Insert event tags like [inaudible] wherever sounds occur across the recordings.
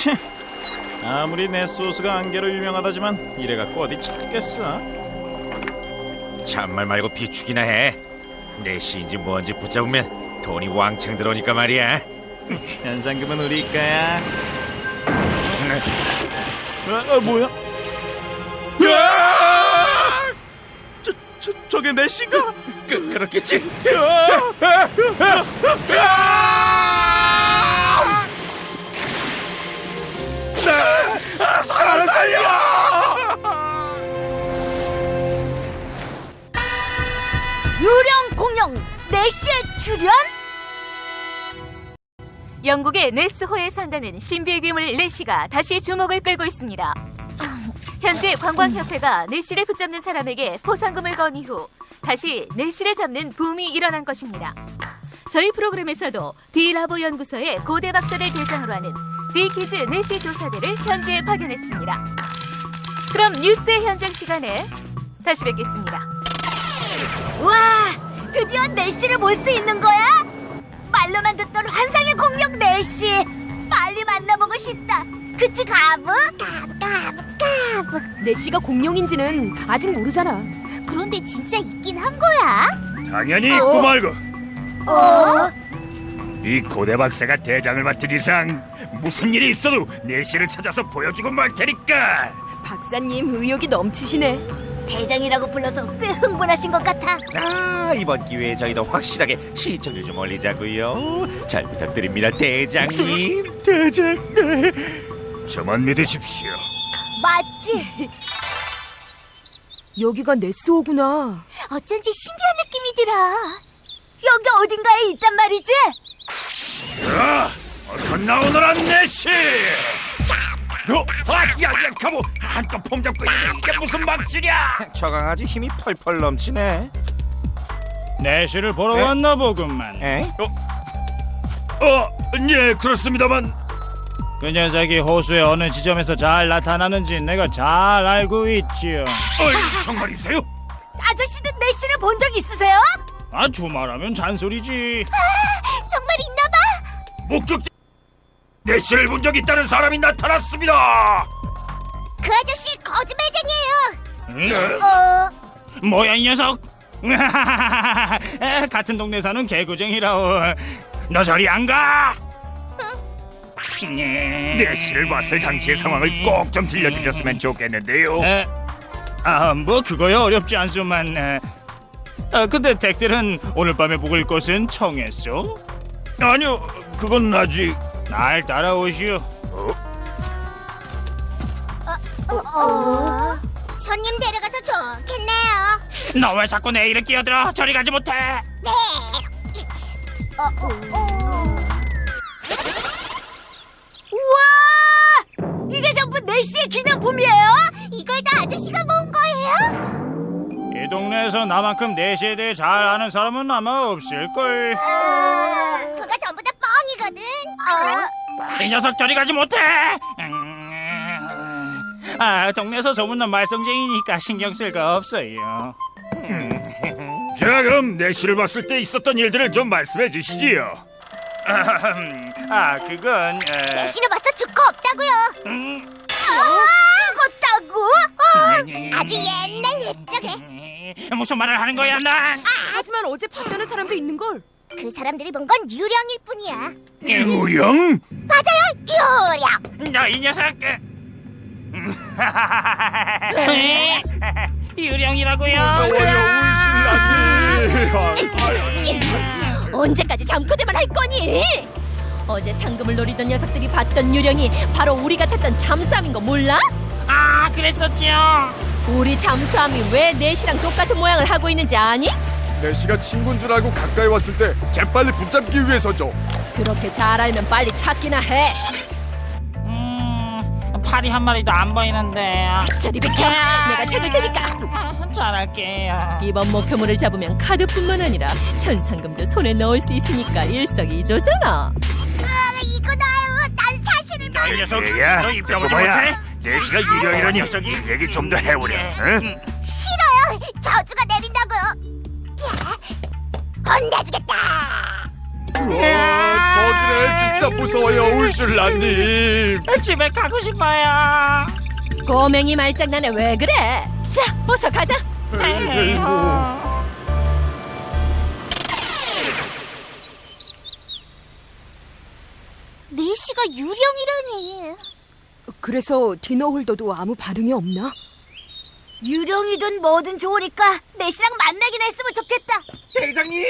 치, 아무리 내 소스가 안개로 유명하다지만 이래갖고 어디 찾겠어? 참말 말고 비축이나 해. 내 시인지 뭔지 붙잡으면 돈이 왕창 들어오니까 말이야. [laughs] 현상금은 우리 거야. 어, 어, 뭐야? 야! 저, 저, 저게 내 씨가? 그, 그렇겠지. 사람 내시의 출연? 영국의 네스호에 산다는 신비의 괴물 내시가 다시 주목을 끌고 있습니다. 현재 관광협회가 내시를 붙잡는 사람에게 포상금을 건 이후 다시 내시를 잡는 붐이 일어난 것입니다. 저희 프로그램에서도 디라보 연구소의 고대 박사를 대상으로 하는 디키즈 내시 조사대를 현지에 파견했습니다. 그럼 뉴스의 현장 시간에 다시 뵙겠습니다. 와, 드디어 내시를 볼 수 있는 거야? 말로만 듣던 환상의 공룡 내시. 빨리 만나보고 싶다. 그치 가브? 가브 가브 가브. 내시가 공룡인지는 아직 모르잖아. 그런데 진짜 있긴 한 거야? 당연히 있고 말고 어? 이 고대 박사가 대장을 맡은 이상 무슨 일이 있어도 내시를 찾아서 보여주고 말 테니까 박사님 의욕이 넘치시네. 대장이라고 불러서 꽤 흥분하신 것 같아. 아, 이번 기회에 저희도 확실하게 시청률 좀 올리자고요. 잘 부탁드립니다, 대장님. [laughs] 대장. 저만 믿으십시오 맞지? 여기가 네스호구나. 어쩐지 신비한 느낌이 들어. 여기 어딘가에 있단 말이지? 자 어서 나오너라 내시 너, 아, 야, 야, 가보 한껏 폼 잡고 있는데 이게 무슨 막질이야 저 강아지 힘이 펄펄 넘치네. 내시를 보러 에? 왔나 보구만. 에? 어, 예, 그렇습니다만 그 녀석이 호수의 어느 지점에서 잘 나타나는지 내가 잘 알고 있지요. 어이, 정말이세요? 아저씨도 내시를 본 적 있으세요? 아 주말하면 잔소리지. 정말 있나 봐. 목격자 내시를 본적 있다는 사람이 나타났습니다 그 아저씨 거짓말쟁이에요. 응? 어, 뭐야 이 녀석? [laughs] 같은 동네 사는 개구쟁이라오. 너 저리 안 가? 내시를 봤을 당시의 상황을 꼭 좀 들려주셨으면 좋겠는데요 에, 아, 뭐 그거야 어렵지 않소만. 에. 아, 근데 댁들은 오늘 밤에 묵을 곳은 청했소? 아니요, 그건 아직 날 따라오시오. 어, 손님 데려가서 좋겠네요. 너 왜 자꾸 내 일에 끼어들어? 저리 가지 못해. 네. 어, 어. 우와! 이게 전부 내시의 기념품이에요? 이걸 다 아저씨가 모은 거예요? 이 동네에서 나만큼 내시에 대해 잘 아는 사람은 아마 없을걸. 그거 전부 다 뻥이거든. 어? 이 녀석 저리 가지 못해. 음, 아, 동네에서 소문난 말썽쟁이니까 신경 쓸 거 없어요. 자 그럼 내시를 봤을 때 있었던 일들을 좀 말씀해 주시지요 아, 그건 에, 내시를 봐서 죽고 없다고요. 음, 죽었다고? 어? 아주 옛날 옛적에 무슨 말을 하는 거야, 난? 하지만 어제 봤다는 사람도 있는 걸. 그 사람들이 본 건 유령일 뿐이야. 유령? 맞아요, 유령. 너 이 녀석. 에? [laughs] 유령이라고요? [laughs] 언제까지 잠꼬대만 할 거니? 어제 상금을 노리던 녀석들이 봤던 유령이 바로 우리 같았던 잠수함인 거 몰라? 아, 그랬었지요. 우리 잠수함이 왜 넷이랑 똑같은 모양을 하고 있는지 아니? 내시가 친구인 줄 알고 가까이 왔을 때 재빨리 붙잡기 위해서죠. 그렇게 잘 알면 빨리 찾기나 해. 음, 팔이 한 마리도 안 보이는데. 저리 비켜. 내가 찾을 테니까. 아, 잘할게요. 이번 목표물을 잡으면 카드뿐만 아니라 현상금도 손에 넣을 수 있으니까 일석이조잖아. 아, 이거 나요. 난 사실을 너이 녀석, 야, 너 입다물지 못해? 내시가 유령이라는 녀석이 얘기 좀 더 해오려 응? 싫어요. 저주가 내린다고요. 자, 혼내주겠다. 우와, 그래 진짜 무서워요 울슐라님 집에 가고 싶어요. 꼬맹이 말장난에 왜 그래? 자, 어서 가자. 내시가 유령이라니. 그래서 디너 홀더도 아무 반응이 없나? 유령이든 뭐든 좋으니까 내시랑 만나긴 했으면 좋겠다. 대장님!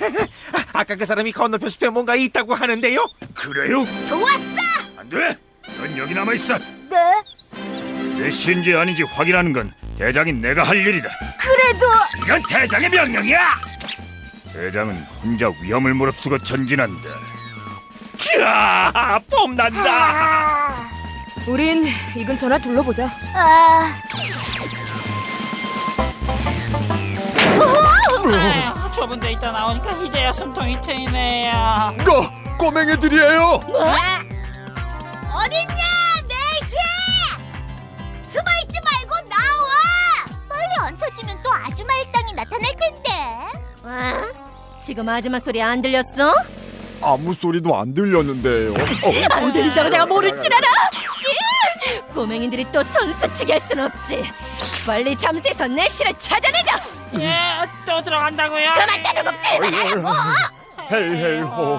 [laughs] 아까 그 사람이 건너편 숲에 뭔가 있다고 하는데요? 그래요? 좋았어. 안 돼 넌 여기 남아있어 네. 내시인지 아닌지 확인하는 건 대장인 내가 할 일이다 그래도 이건 대장의 명령이야 대장은 혼자 위험을 무릅쓰고 전진한다 캬 뽐난다 우린 이 근처나 둘러보자. 아, 좁은 데 있다 나오니까 이제야 숨통이 트이네요. 이거 꼬맹이들이에요 어딨냐, 내시? 숨어있지 말고 나와. 빨리 안 찾으면 또 아줌마 일당이 나타날 텐데. 지금 아줌마 소리 안 들렸어? 아무 소리도 안 들렸는데요 어, 안 들린다고 내가 모를 줄 알아? 예! 꼬맹이들이 또 선수치게 할 순 없지. 빨리 잠수해서 내실을 찾아내자. 예, 또 들어간다고요? 그만 따돌겁지. 헤이 헤이 호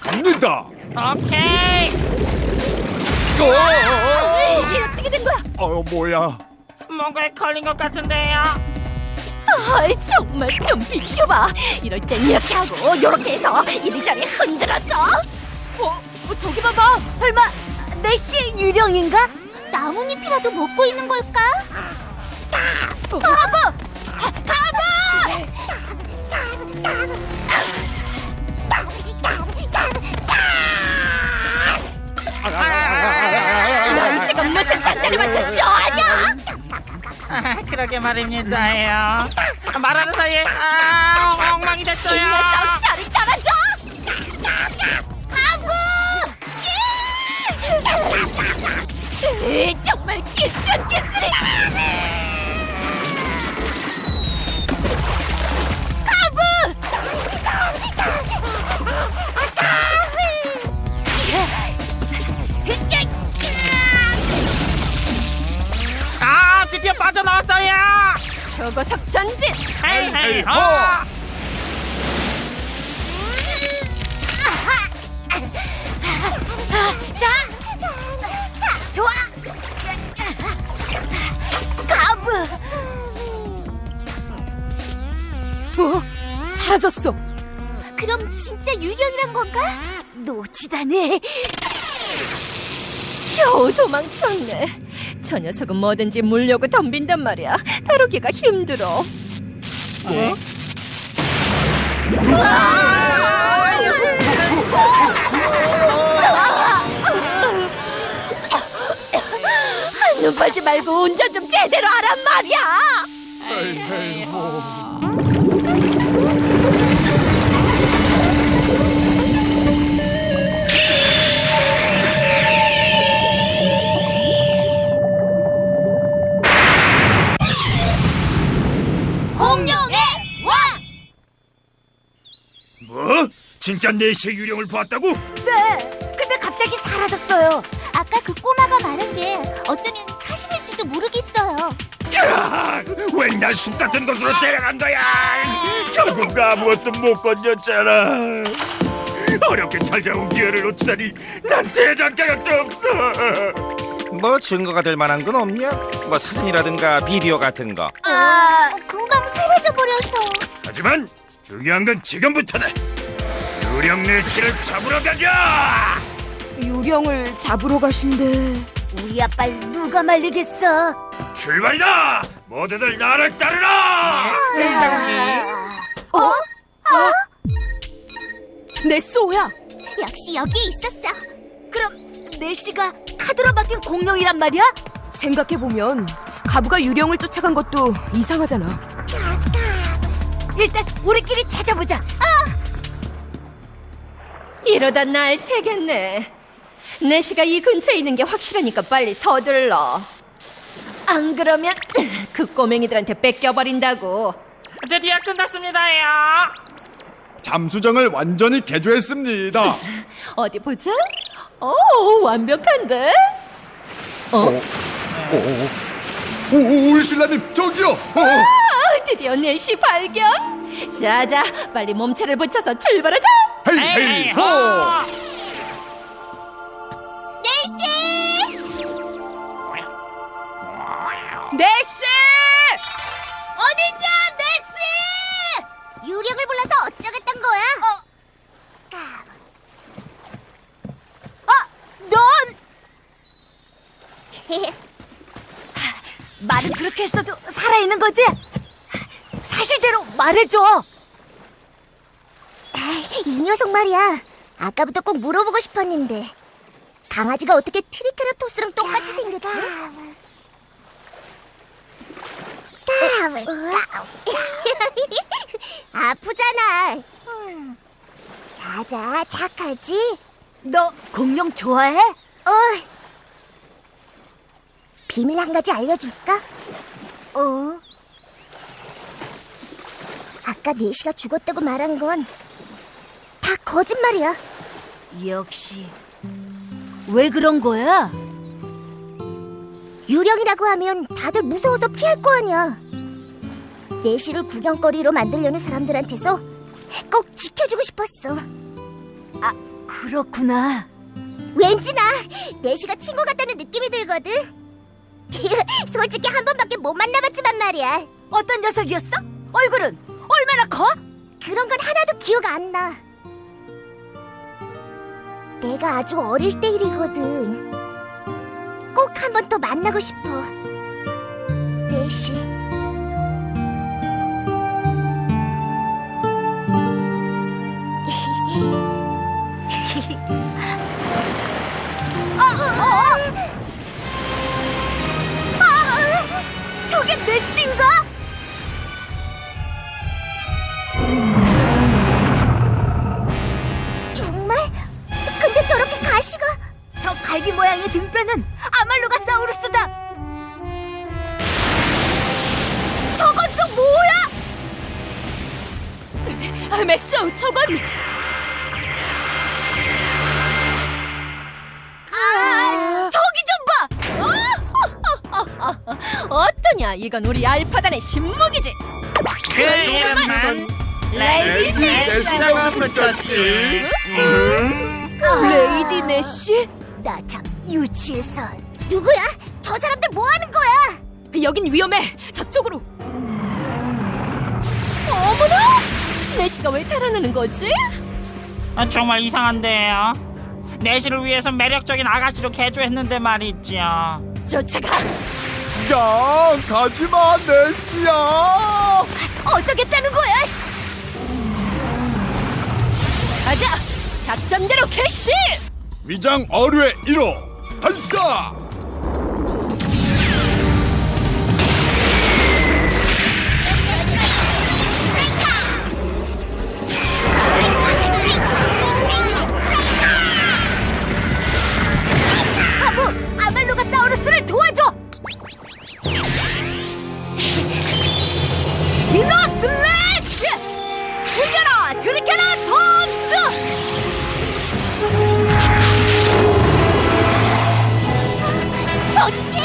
갑니다 오케이. 어, 이게 어떻게 된 거야? 어 뭐야 뭔가에 걸린 것 같은데요. 아이 정말 좀 비켜봐. 이럴 땐 이렇게 하고 이렇게 해서 이리저리 흔들었어. 어, 저기만 봐. 설마 내시 유령인가? 나뭇잎이라도 먹고 있는 걸까? 가부! 가부! 너 지금 무슨 장난을 맞춰 쇼하냐? 아, 그러게 말입니다요. 말하는 사이에 아, 엉망이 이 됐어요. 녀석 저리 떨어져. 이 정말 기특기스레. 아, 드디어 빠져나왔어요. 초고속 전진. 헤이 헤이 호. 사라졌어. 그럼 진짜 유령이란 건가? 노치다네. 겨우 도망쳤네. 저 녀석은 뭐든지 물려고 덤빈단 말이야. 다루기가 힘들어. 어? 눈 팔지 말고 운전 좀 제대로 하란 말이야. 헤이 헤이 호 뭐? 진짜 내시의 유령을 봤다고? 네. 근데 갑자기 사라졌어요. 아까 그 꼬마가 말한 게 어쩌면 사실일지도 모르겠어요. 왜날 숲 같은 곳으로 데려간 거야? 결국 아무것도 못 건졌잖아. 어렵게 찾아온 기회를 놓치다니 난 대장 자격도 없어. 뭐 증거가 될 만한 건 없냐? 뭐 사진이라든가 비디오 같은 거. 아, 금방 사라져 버려서. 하지만 중요한 건 지금부터다. 유령 내시를 잡으러 가자. 요령을 잡으러 가신대. 우리 아빠를 누가 말리겠어? 출발이다. 모두들 나를 따르라. 내 쏘야. 역시 여기에 있었어. 그럼 내시가 카드로 바뀐 공룡이란 말이야? 생각해보면 가부가 유령을 쫓아간 것도 이상하잖아. 일단 우리끼리 찾아보자. 이러다 날 새겠네. 내시가 이 근처에 있는 게 확실하니까 빨리 서둘러. 안 그러면 그 꼬맹이들한테 뺏겨버린다고. 드디어 끝났습니다요. 잠수정을 완전히 개조했습니다. 어디 보자. 오, 완벽한데? 어? 오, 오, 오, 신라님 저기요. 어, 아, 드디어 내시 발견. 자자, 빨리 몸체를 붙여서 출발하자. 헤이 호! 호. 내시! 어딨냐, 네시! 유령을 불러서 어쩌겠단 거야? 어, 넌! [laughs] 말은 그렇게 했어도 살아있는 거지? 사실대로 말해줘. 이 녀석 말이야. 아까부터 꼭 물어보고 싶었는데 강아지가 어떻게 트리케라톱스랑 똑같이 생겼지? [laughs] 아프잖아. 자자, 착하지? 너 공룡 좋아해? 어. 비밀 한 가지 알려줄까? 어? 아까 네시가 죽었다고 말한 건 다 거짓말이야. 역시. 왜 그런 거야? 유령이라고 하면 다들 무서워서 피할 거 아니야. 내시를 구경거리로 만들려는 사람들한테서 꼭 지켜주고 싶었어. 아, 그렇구나. 왠지 나 내시가 친구 같다는 느낌이 들거든. [laughs] 솔직히 한 번밖에 못 만나봤지만 말이야. 어떤 녀석이었어? 얼굴은 얼마나 커? 그런 건 하나도 기억 안 나. 내가 아주 어릴 때 일이거든. 꼭 한 번 더 만나고 싶어. 내시. 아, 저게 내신가? 모양의 등뼈는 아말로가사우루스다. 저건 또 뭐야? 아, 맥스, 저건 아, 저기 좀 봐. [laughs] 어떠냐? 이건 우리 알파단의 신무기지. 그 이름은 레이디 내시라고 붙였지. 레이디 내시? 나 참 유치해서 누구야? 저 사람들 뭐 하는 거야? 여긴 위험해. 저쪽으로. 어머나! 내시가 왜 달아나는 거지? 아, 정말 이상한데요. 내시를 위해서 매력적인 아가씨로 개조했는데 말이죠. 쫓아가. 야, 가지마 내시야. 어쩌겠다는 거야? 가자. 작전대로 개시. 위장 어류의 1호 黑色。 어디지?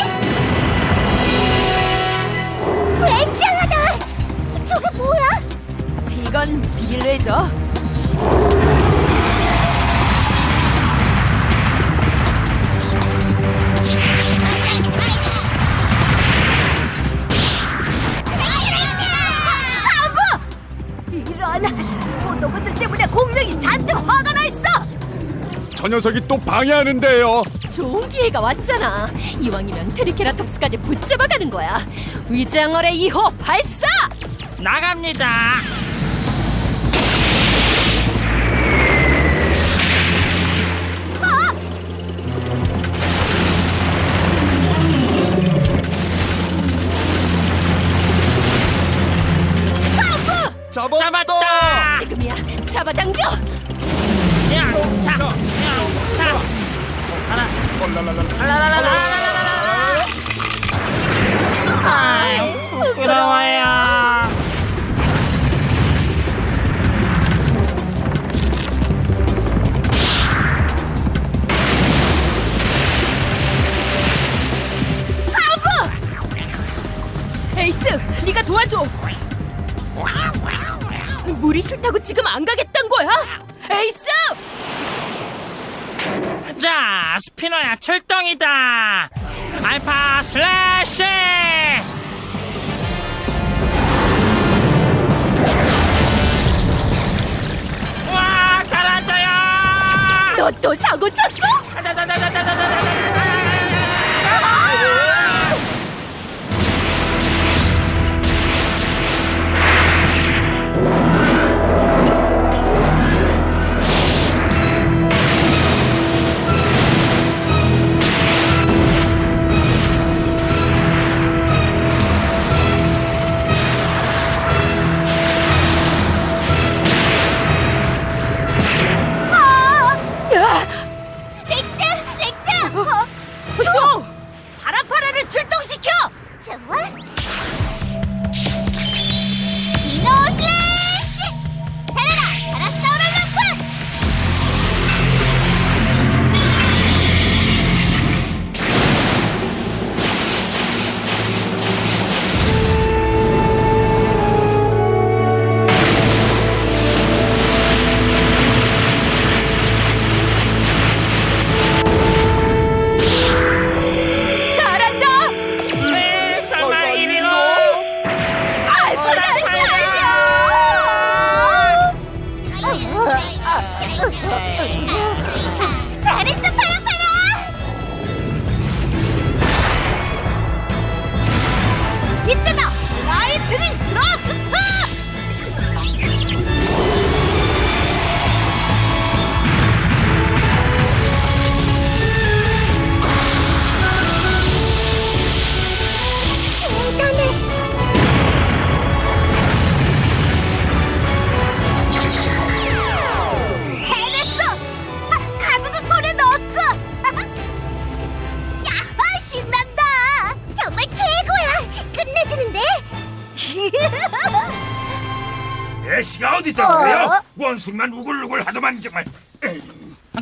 굉장하다! 저게 뭐야? 이건 비밀로 해줘. 이런! 저 놈들 때문에 공룡이 잔뜩 화가 나 있어! 저 녀석이 또 방해하는데요. 좋은 기회가 왔잖아. 이왕이면 트리케라톱스까지 붙잡아가는 거야. 위장어의 2호 발사! 나갑니다. 잡았다. 잡았다. 지금이야. 잡아당겨. 야, 자, 야, 자. 하나, 랄랄랄랄 가줘. 물이 싫다고 지금 안 가겠단 거야? 에이스! 자, 스피너야 출동이다. 알파 슬래시! 와, 가라앉아요! 너 또 사고 쳤어? Ugh. 원숭이만 우글우글 하더만 정말.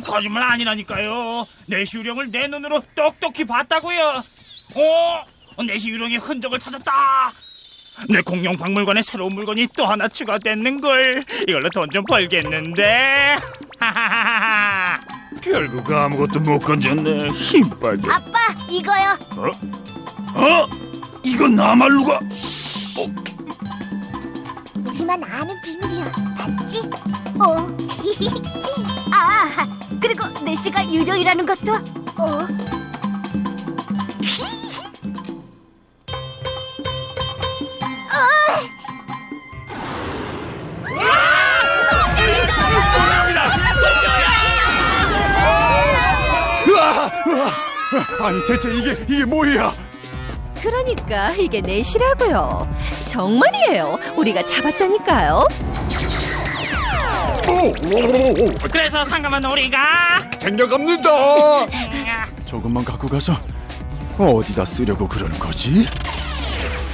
거짓말 아니라니까요. 내시 유령을 내 눈으로 똑똑히 봤다고요. 어? 내시 유령의 흔적을 찾았다. 내 공룡 박물관에 새로운 물건이 또 하나 추가됐는 걸. 이걸로 돈 좀 벌겠는데. 하하하하. 결국 아무것도 못 건졌네. 힘 빠져. 아빠, 이거요. 어? 어? 이건 나말루가? 우리만 아는 비밀이야. 맞지? 어. [laughs] 아, 그리고 내시가 유령이라는 것도. 어. 으아! 으아! 아니 대체 이게 이게 뭐야? 그러니까 이게 넷이라고요. 정말이에요. 우리가 잡았다니까요. 오! 오! 오! 오! 그래서 상금은 우리가 챙겨갑니다. [laughs] 조금만 갖고 가서 어디다 쓰려고 그러는 거지?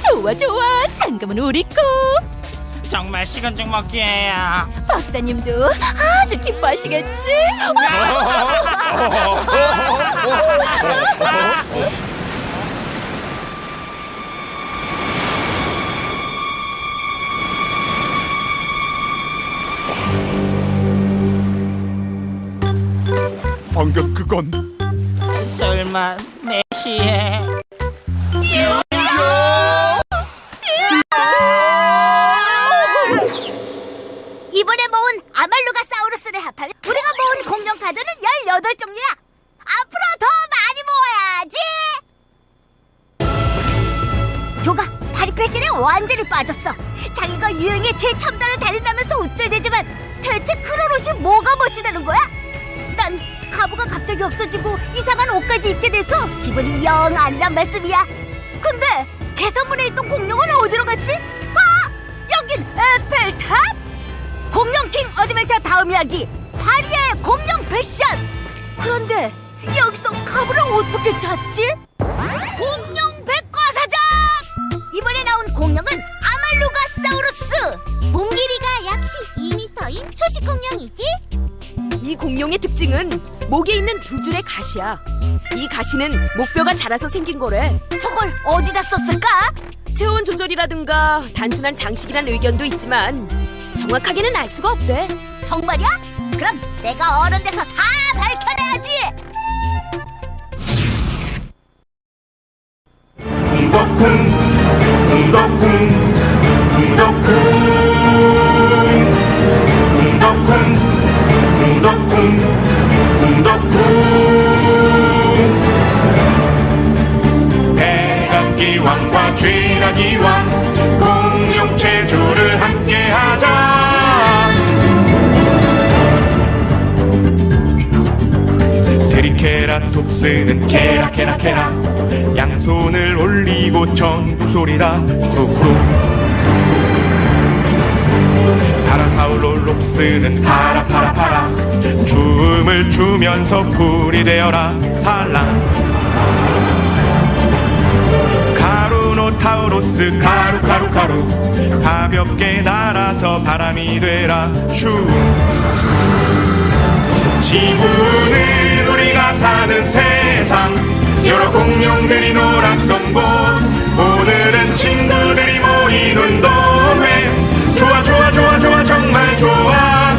좋아 좋아. 상금은 우리 거. 정말 식은 죽 먹기에요. 박사님도 아주 기뻐하시겠지? [laughs] [laughs] 방금 그건 설마 이번에 기분이 영 아니란 말씀이야. 근데 개선문에 있던 공룡은 어디로 갔지? 아! 여긴 에펠탑? 공룡킹 어드벤처 다음 이야기 파리의 공룡 패션 그런데 여기서 가브를 어떻게 찾지? 공룡 백과사전 이번에 나온 공룡은 아말루가사우루스 몸 길이가 약 12m인 초식 공룡이지 이 공룡의 특징은 목에 있는 두 줄의 가시야. 이 가시는 목뼈가 자라서 생긴 거래. 저걸 어디다 썼을까? 체온 조절이라든가 단순한 장식이란 의견도 있지만 정확하게는 알 수가 없대. 정말이야? 그럼 내가 어른 돼서 다 밝혀내야지. 궁덕궁 궁덕궁 궁덕궁 대감기왕과 죄라기왕 공룡 체조를 함께하자. 트리케라톱스는 케라 케라 케라. 양손을 올리고 전부 소리다. 쿠쿠루 파라사울로롭스는 파라 파라 파라. 춤을 추면서 풀이 되어라. 살랑 카루노타우로스 카루카루카루. 가볍게 날아서 바람이 되라. 슈. 지구는 우리가 사는 세상. 여러 공룡들이 놀았던 곳. 오늘은 친구들이 모이는 동회. 좋아 좋아 좋아 좋아 정말 좋아